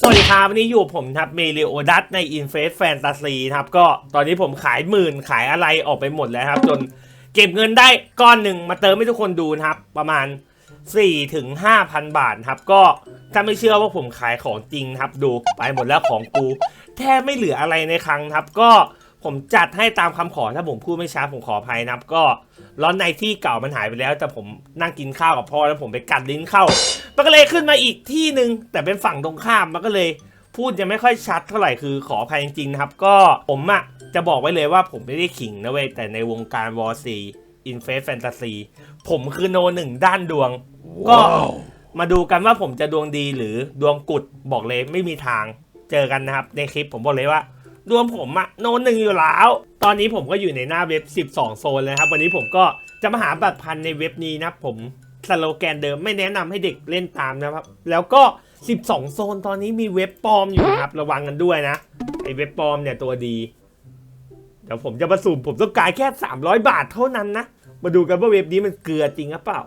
สวัสดีครับวันนี้อยู่ผมครับเมลิโอดัสใน i n f a c e Fantasy ครับก็ตอนนี้ผมขายหมื่นขายอะไรออกไปหมดแล้วครับ จนเก็บเงินได้ก้อนหนึ่งมาเติมให้ทุกคนดูนะครับ ประมาณ 4 ถึง 5,000 บาทครับ ก็ถ้าไม่เชื่อว่าผมขายของจริงครับ ดูไปหมดแล้วของกู แทบไม่เหลืออะไรในคลังครับ ก็ผมจัดให้ตามคำขอถ้าผมพูดไม่ช้าผมขออภัยนะครับ ก็ ร้อนในที่เก่ามันหายไปแล้ว แต่ผมนั่งกินข้าวกับพ่อแล้วผมไปกัดลิ้นเข้า มันก็เลยขึ้นมาอีกที่หนึ่งแต่เป็นฝั่งตรงข้ามมันก็เลยพูดยังไม่ค่อยชัดเท่าไหร่คือขออภัยจริงๆนะครับ ก็ผมอะจะบอกไว้เลยว่าผมไม่ได้ขิงนะเว้ยแต่ในวงการวอร์ซีอินเฟสแฟนตาซีผมคือโนหนึ่งด้านดวง ก็มาดูกันว่าผมจะดวงดีหรือดวงกุดบอกเลยไม่มีทางเจอกันนะครับ ในคลิปผมบอกเลยว่า ดวงผมอะโนนหนึ่งอยู่แล้ว ตอนนี้ผมก็อยู่ในหน้าเว็บ 12 โซนเลยครับ วันนี้ผมก็จะมาหาบัตรพันในเว็บนี้นะผมสโลแกนเดิมไม่แนะนำให้เด็กเล่นตามนะครับ แล้วก็ 12 โซนตอนนี้มีเว็บปลอมอยู่ครับ ระวังกันด้วยนะไอเว็บปลอมเนี่ยตัวดี เดี๋ยวผมจะมาสุ่มผมต้องการแค่ 300 บาทเท่านั้นนะ มาดูกันว่าเว็บนี้มันเกลือจริงหรือเปล่า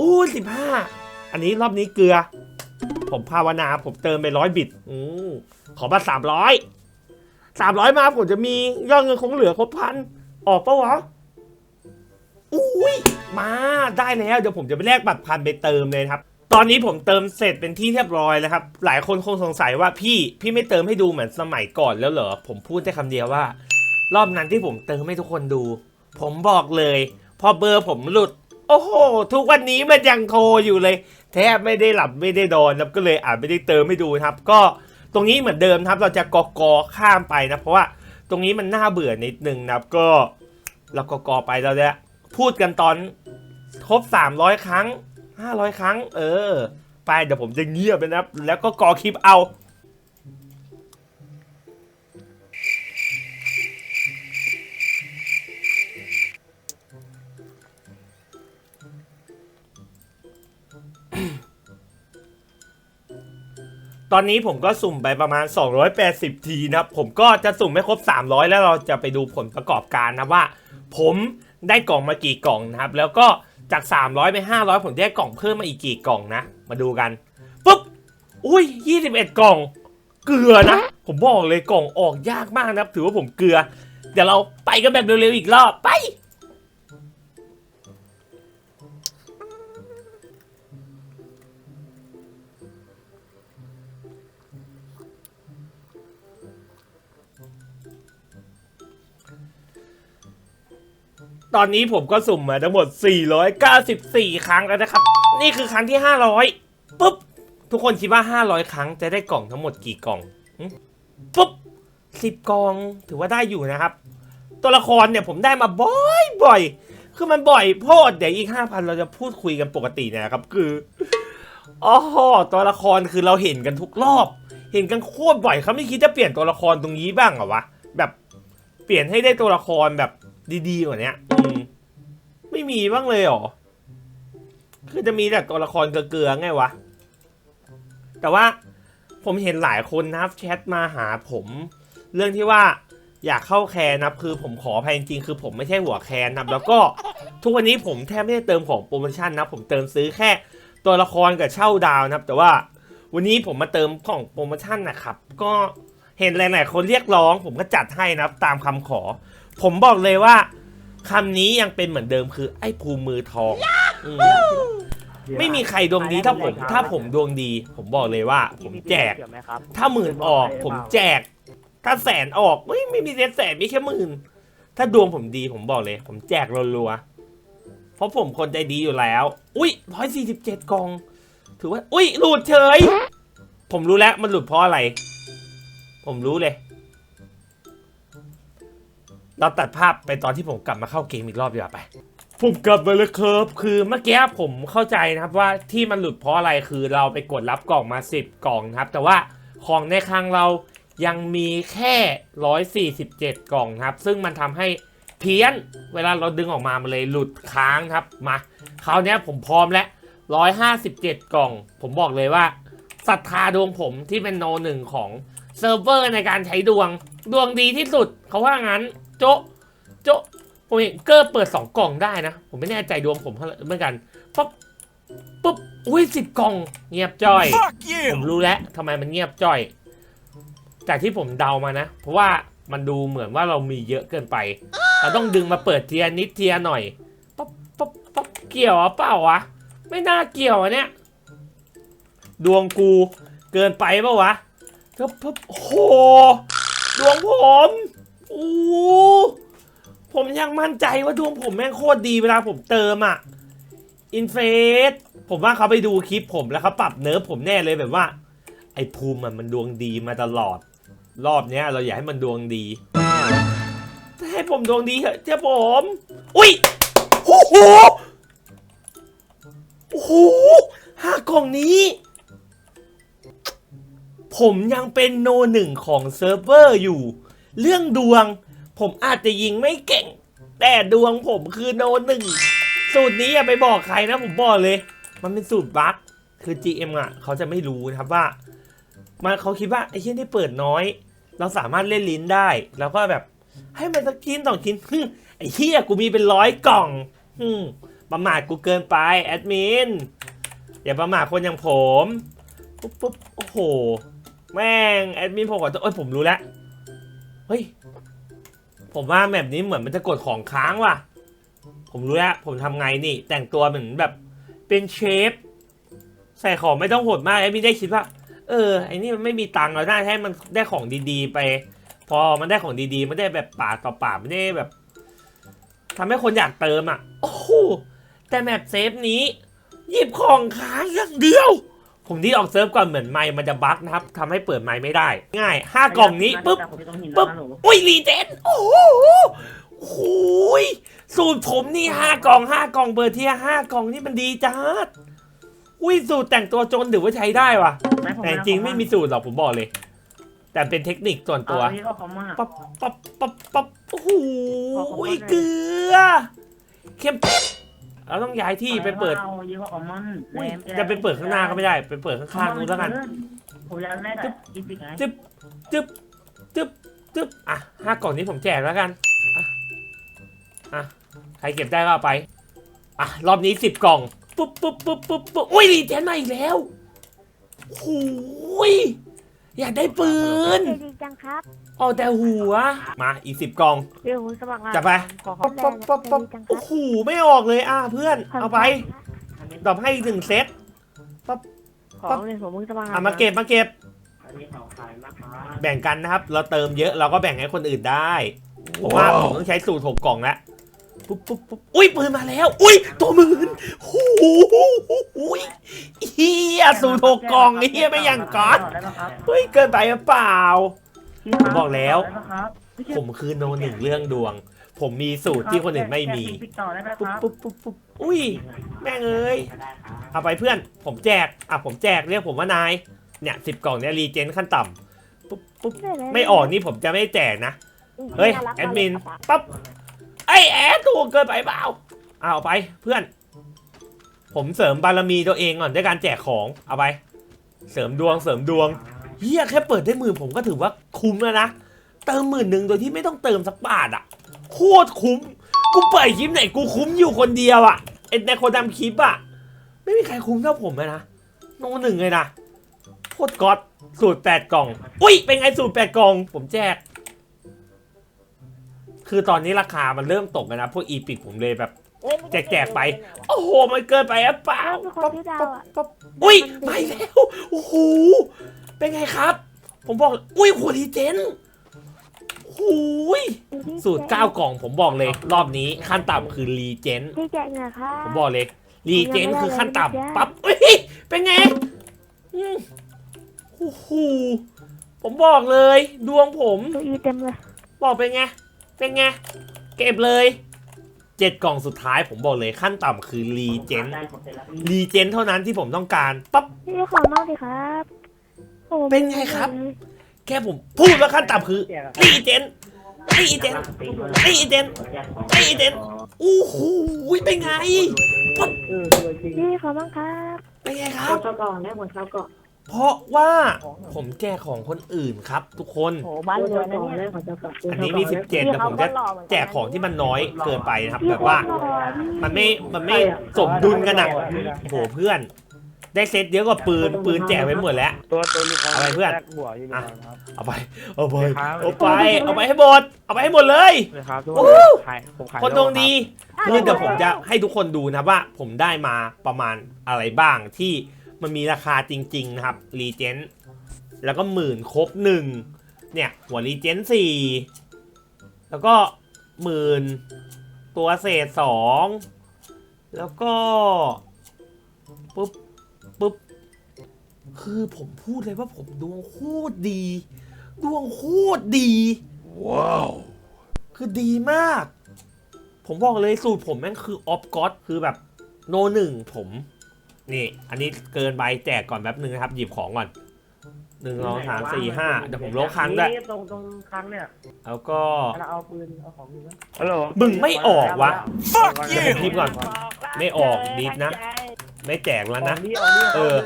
อู้สิบห้าอันนี้รอบนี้เกลือ ผมภาวนา ผมเติมไปร้อยบิตอืมขอมาสามร้อยสามร้อยมาผมจะมียอดเงินคงเหลือครบพันออกปะวะอุ้ยมาได้แล้วเดี๋ยวผมจะไปแลกบัตรพันไปเติมเลยนะครับ ตอนนี้ผมเติมเสร็จเป็นที่เรียบร้อยแล้วครับ หลายคนคงสงสัยว่าพี่พี่ไม่เติมให้ดูเหมือนสมัยก่อนแล้วเหรอผมพูดแค่คำเดียวว่า รอบนั้นที่ผมเติมให้ทุกคนดู ผมบอกเลย พอเบอร์ผมหลุด โอ้โห ทุกวันนี้มันยังโทรอยู่เลย แทบไม่ได้หลับไม่ได้นอนครับก็เลยอาจไม่ได้เติมไม่ดูนะครับ ก็ตรงนี้เหมือนเดิมครับเราจะกอกอข้ามไปนะเพราะว่าตรงนี้มันน่าเบื่อนิดนึงนะครับก็เรากอกอไปเราจะพูดกันตอนครบ 300 ครั้ง 500 ครั้ง เออ ไปเดี๋ยวผมจะเงียบไปนะครับ แล้วก็กอคลิปเอา ตอนนี้ผมก็สุ่มไปประมาณ 280 ทีนะครับผมก็จะสุ่มไม่ครบ 300 แล้วเราจะไปดูผลประกอบการนะว่า ผมได้กล่องมากี่กล่องนะครับ แล้วก็จาก 300 ไป 500 ผมได้กล่องเพิ่มมาอีกกี่กล่องนะ มาดูกันปุ๊บอุ้ย 21 กล่อง เกลือนะ ผมบอกเลยกล่องออกยากมากนะครับถือว่าผมเกลือ เดี๋ยวเราไปกันแบบเร็วๆอีกรอบไป ตอนนี้ผมก็สุ่มมาทั้งหมด 494 ครั้งแล้วนะครับ นี่คือครั้งที่ 500ปุ๊บ ทุกคนคิดว่า 500 ครั้งจะได้กล่องทั้งหมดกี่กล่องปุ๊บ10กล่องถือว่าได้อยู่นะครับ ตัวละครเนี่ยผมได้มาบ่อยบ่อยคือมันบ่อยโพดเดี๋ยวอีก 5,000 เราจะพูดคุยกันปกติเนยนะครับ คืออ๋อตัวละครคือเราเห็นกันทุกรอบ เห็นกันโคตรบ่อยเขาไม่คิดจะเปลี่ยนตัวละครตรงนี้บ้างเหรอวะแบบเปลี่ยนให้ได้ตัวละครแบบ ดีๆกว่าเนี้ยอืมไม่มีบ้างเลยเหรอ คือจะมีแต่ตัวละครเกลือๆไงวะ แต่ว่าผมเห็นหลายคนนะครับแชทมาหาผม เรื่องที่ว่าอยากเข้าแคนนะครับ คือผมขออภัยจริงๆคือผมไม่ใช่หัวแคนนะครับ แล้วก็ทุกวันนี้ผมแทบไม่ได้เติมของโปรโมชั่นนะ ผมเติมซื้อแค่ตัวละครกับเช่าดาวนะครับ แต่ว่าวันนี้ผมมาเติมของโปรโมชั่นนะครับ ก็เห็นหลายๆคนเรียกร้อง ผมก็จัดให้นะครับ ตามคำขอ ผมบอกเลยว่าคำนี้ยังเป็นเหมือนเดิมคือ ไอ้ภูมิมือทองอืมไม่มีใครดวงดีถ้าผม ถ้าผมดวงดี ผมบอกเลยว่า ผมแจก เกี่ยวไหมครับถ้าหมื่นออก ผมแจก ถ้าแสนออกไม่ไม่มีแสนมีแค่หมื่นถ้าดวงผมดีผมบอกเลย ผมแจกรัวๆเพราะผมคนใจดีอยู่แล้ว อุ้ยร้อยสี่สิบเจ็ดกอง ถือว่า อุ้ยหลุดเฉย ผมรู้แล้วมันหลุดเพราะอะไร ผมรู้เลย เราตัดภาพไปตอนที่ผมกลับมาเข้าเกมอีกรอบดีกว่าไปผมกลับมาแล้วครับคือเมื่อกี้ผมเข้าใจนะครับว่าที่มันหลุดเพราะอะไรคือเราไปกดรับกล่องมา 10 กล่องนะครับ แต่ว่าของในคลังเรายังมีแค่ 147 กล่องครับ ซึ่งมันทำให้เพี้ยนเวลาเราดึงออกมามันเลยหลุดค้างครับมาคราวนี้ผมพร้อมแล้ว 157 กล่อง ผมบอกเลยว่าศรัทธาดวงผมที่เป็นโนหนึ่งของเซิร์ฟเวอร์ในการใช้ดวงดวงดีที่สุดเขาว่างั้น โจะโจะผมเห็นเกอร์เปิดสองกล่องได้นะ ผมไม่แน่ใจดวงผมเท่าไหร่เหมือนกันปั๊บปุ๊บปุ๊บอุ้ยสิบกล่อง เงียบจ้อย Fuck ผม you! รู้แล้วทำไมมันเงียบจ้อย จากที่ผมเดามานะ เพราะว่ามันดูเหมือนว่าเรามีเยอะเกินไป เราต้องดึงมาเปิดเทียนิดเทียหน่อยป๊บป๊บป๊บเกี่ยวอะเปล่าวะไม่น่าเกี่ยวอะเนี่ย ดวงกูเกินไปเปล่าวะก็ปุ๊บโอ้โหดวงผม โอ้ผมยังมั่นใจว่าดวงผมแม่งโคตรดีเวลาผมเติมอะอินเฟสผมว่าเขาไปดูคลิปผมแล้วเขาปรับเนิร์ฟผมแน่เลยแบบว่า ไอ้ภูมิมันมันดวงดีมาตลอด รอบเนี้ยเราอยากให้มันดวงดีให้ผมดวงดีเถอะเจ้าผม อุ้ยโอ้โหโอ้โหห้ากล่องนี้ ผมยังเป็นโนหนึ่งของเซิร์ฟเวอร์อยู่ เรื่องดวง ผมอาจจะยิงไม่เก่ง แต่ดวงผมคือโนหนึ่งสูตรนี้อย่าไปบอกใครนะผมบอกเลย มันเป็นสูตรบั๊กคือ GM อะ เขาจะไม่รู้นะครับว่า มันเขาคิดว่าไอ้เชี่ยนี่เปิดน้อย เราสามารถเล่นลิ้นได้ แล้วก็แบบให้มันสักชิ้นสองชิ้นไอ้เชี่ยกูมีเป็นร้อยกล่องบมประมาทกูเกินไปแอดมินอย่าประมาทคนอย่างผมปุ๊บปุ๊บโอ้โห แม่งแอดมินผมขอโทษเอ้ยผมรู้แล้ว เฮ้ย ผมว่าแบบนี้เหมือนมันจะกดของค้างว่ะ ผมรู้แล้ว ผมทำไงนี่ แต่งตัวเหมือนแบบเป็นเชฟ ใส่ของไม่ต้องโหดมากไอ้ไม่ได้คิดว่า เออไอ้นี่มันไม่มีตังค์เราได้ให้มันได้ของดีๆ ไป พอมันได้ของดีๆไม่ได้แบบปาต่อปาไม่ได้แบบทำให้คนอยากเติมอะ โอ้โหแต่แมปเซฟนี้ หยิบของค้างอย่างเดียว ผมที่ออกเซิร์ฟก่อนเหมือนไมค์มันจะบั๊กนะครับทำให้เปิดไมค์ไม่ได้ ง่ายห้ากล่องนี้ปุ๊บ ปุ๊บ อุ้ยรีเจนโอ้โหโอ้โหยสูตรผมนี่ห้ากล่องห้ากล่องเบอร์เทียห้ากล่องนี่มันดีจัดอุ้ยสูตรแต่งตัวจนถือว่าใช้ได้ว่ะ แต่จริงๆไม่มีสูตรหรอกผมบอกเลย แต่เป็นเทคนิคส่วนตัวพี่ก็เขามาปั๊บปั๊บปั๊บปั๊บโอ้โหขอขอบคุณเกลือ เข้มปิ๊บ เราต้องย้ายที่ไปเปิดอายี่ห้อของมันอุ๊ยจะไปเปิดข้างหน้าก็ไม่ได้ ไปเปิดข้างๆนู้นแล้วกัน ผมอยากได้แบบกินสิไงจึ๊บ จึ๊บจึ๊บจึ๊บอะห้ากล่องนี้ผมแจกแล้วกันอะอะใครเก็บได้ก็เอาไปอะรอบนี้สิบกล่องปุ๊บปุ๊บปุ๊บปุ๊บปุ๊บอุ้ยรีเจนมาอีกแล้วโอ้โหย อยากได้ปืนใจดีจังครับเอาแต่หัว มาอีกสิบกล่อง เดี๋ยวผมสมัครงานจับไป ขอป๊อปคำแรป๊อกปป๊อปป๊อปใจดีจังคโอ้รับโหไม่ออกเลยอะเพื่อน เอาไปดรอปให้อีกหนึ่งเซตของเลยผมมึงสมัครงานอะมาเก็บมาเก็บอันนี้เขาขายนะคะแบ่งกันนะครับ เราเติมเยอะเราก็แบ่งให้คนอื่นได้ผมว่าผมต้องใช้สูตรหกกล่องแล้ว ปุ๊บปุ๊บปุ๊บอุ้ยปืนมาแล้ว อุ้ยตัวหมื่นโอ้โหอุ้ยเฮียสูตรหกกล่องเฮียไม่ยังก๊อตได้ปะครับเฮ้ยเกินไปหรือเปล่าพี่ครับผมบอกแล้วได้ปะครับผมคือโนหนึ่งเรื่องดวง ผมมีสูตรที่คนอื่นไม่มีติดต่อได้ไหมคปุ๊บรับปุ๊บปุ๊บปุ๊บอุ้ยแม่งเอ้ยเอาไปเพื่อน ผมแจกอะผมแจกเรียกผมว่านายเนี่ยสิบกล่องเนี่ยรีเจนขั้นต่ำปุ๊บปุ๊บไม่ออกนี่ผมจะไม่แจกนะเฮ้ยแอดมินปั๊บ ไอแอดถูกเกินไปเปล่าเอาไปเพื่อน ผมเสริมบารมีตัวเองก่อนด้วยการแจกของเอาไป เสริมดวงเสริมดวงเฮียแค่เปิดได้หมื่นผมก็ถือว่าคุ้มแล้วนะเติมหมื่นหนึ่งโดยที่ไม่ต้องเติมสักบาทอะโคตรคุ้มกูเปิดคลิปไหนกูคุ้มอยู่คนเดียวอะไอในคนทำคลิปอะไม่มีใครคุ้มเท่าผมเลยนะโนหนึ่งเลยนะโคตรก๊อตสูตรแปดกล่อง อุ้ยเป็นไงสูตรแปดกล่อง ผมแจก คือตอนนี้ราคามันเริ่มตกแล้วนะ พวกอีพิกผมเลยแบบ แจกๆไป โอ้โห มันเกินไปอะเปล่าเออเป็นคนที่ดาวอะปั๊บอุ้ยไม่แล้วโอ้โหเป็นไงครับ ผมบอกอุ้ยขวดดีเจนโอ้ยสูตร9กล่องผมบอกเลย รอบนี้ขั้นต่ำคือรีเจนพี่แจกเงินครับผมบอกเลยรีเจนคือขั้นต่ำปั๊บอุ้ยเป็นไงอืมโอ้โหผมบอกเลย ดวงผมตัวอีเต็มเลยบอกเป็นไง เป็นไง เก็บเลยเจ็ดกล่องสุดท้ายผมบอกเลยขั้นต่ำคือรีเจนได้ผมเสร็จแล้วพี่รีเจนเท่านั้นที่ผมต้องการปั๊บพี่ขอนอกดิครับโอ้เป็นไงครับ แค่ผมพูดว่าขั้นต่ำคือรีเจนรีเจนรีเจนรีเจนโอ้โหเป็นไงเออจริงพี่ขอบ้างครับเป็นไงคครัรับบชอบก่อนได้หมดครับก่อน เพราะว่าผมแจกของคนอื่นครับ ทุกคน โหบ้านรวยนะเนี่ยอันนี้มี 17แต่ผมจะแจกของที่มันน้อยเกินไปนะครับ แบบว่า มันไม่ มันไม่สมดุลกันอะโอ้โหเพื่อน ได้เซตเยอะกว่าปืน ปืนแจกไปหมดแล้ว ตัวตัวนี้อะไรเพื่อนแลกหัวอยู่ในนั้นครับ เอาไป เอาไปครับเอาไป เอาไปให้หมด เอาไปให้หมดเลย นะครับทุกโอ้คนโหขายผมขายคนดวงดี คือเดี๋ยวผมจะให้ทุกคนดูนะครับว่า ผมได้มาประมาณอะไรบ้างที่ มันมีราคาจริง ๆ นะครับรีเจนแล้วก็หมื่นครบหนึ่งเนี่ยหัวรีเจนสี่แล้วก็หมื่นตัวเศษสองแล้วก็ปุ๊บปุ๊บคือผมพูดเลยว่าผมดวงโคตรดี ดวงโคตรดีว้าวคือดีมาก ผมบอกเลยสูตรผมแม่งคือออฟก็อดคือแบบโนหนึ่งผม นี่ อันนี้เกินใบแจกก่อนแป๊บนึงนะครับ หยิบของก่อนหนึ่งสองสามสี่ห้าเดี๋ยวผมลบครั้งด้วยนี่ตรงตรงครั้งเนี่ยแล้วก็ เราเอาปืนเอาของอยู่นะฮัลโหลมึงไม่ออกวะ Fuck เดี๋ยวผมพิมพ์ก่อน ไม่ออกดิฟนะ ไม่แจกแล้วนะ เออ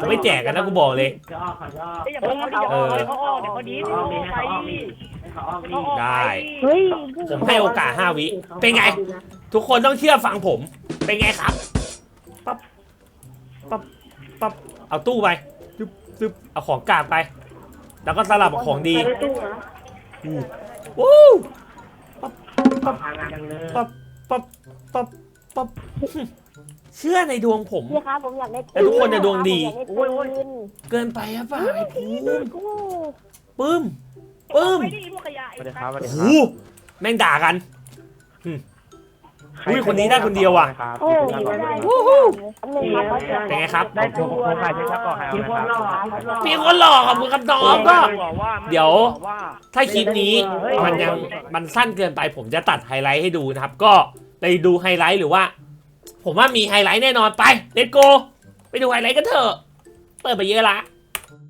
กูไม่แจกกันนะกูบอกเลย จะออกขอจะออกอย่าเพิ่งเขาเออเขาออกเดี๋ยวเขาดีเขาออกดิเขาออกดิเขาออกดิได้ เฮ้ย ผมให้โอกาสห้าวิ เป็นไง ทุกคนต้องเชื่อฟังผม เป็นไงครับปั๊บ ปั๊บปั๊บเอาตู้ไปซึบซึบเอาของกลางไป แล้วก็สลับกับของดีอู้วู้ทางงานกันเลยปั๊บปั๊บปั๊บปั๊บเชื่อในดวงผม พี่ครับผมอยากได้แต่ทุกคนจะดวงดี โอ้ยโอ้ยเกินไปอะเปล่าไอ้ภูมิกูปึ้มปึ้มไม่ได้พวกขยะสวัสดีครับสวัสโอ้ดีโหครับแม่งด่ากัน อุ้ยคนนี้ได้คนเดียวว่ะ โอ้ยได้วู้ฮู้อันหนึ่งครับเขาจะเป็นไงครับ ได้ผมผมขายเพชรครับก่อนขายเอาไหมครับมีคนหลอกกับมือกับน้องก็บอกว่าเดี๋ยวบอกว่าถ้าคลิปนี้มันยังมันสั้นเกินไปผมจะตัดไฮไลท์ให้ดูนะครับ ก็ไปดูไฮไลท์หรือว่า ผมว่ามีไฮไลท์แน่นอนไปเลตโก ไปดูไฮไลท์กันเถอะ เปิดไปเยอะละ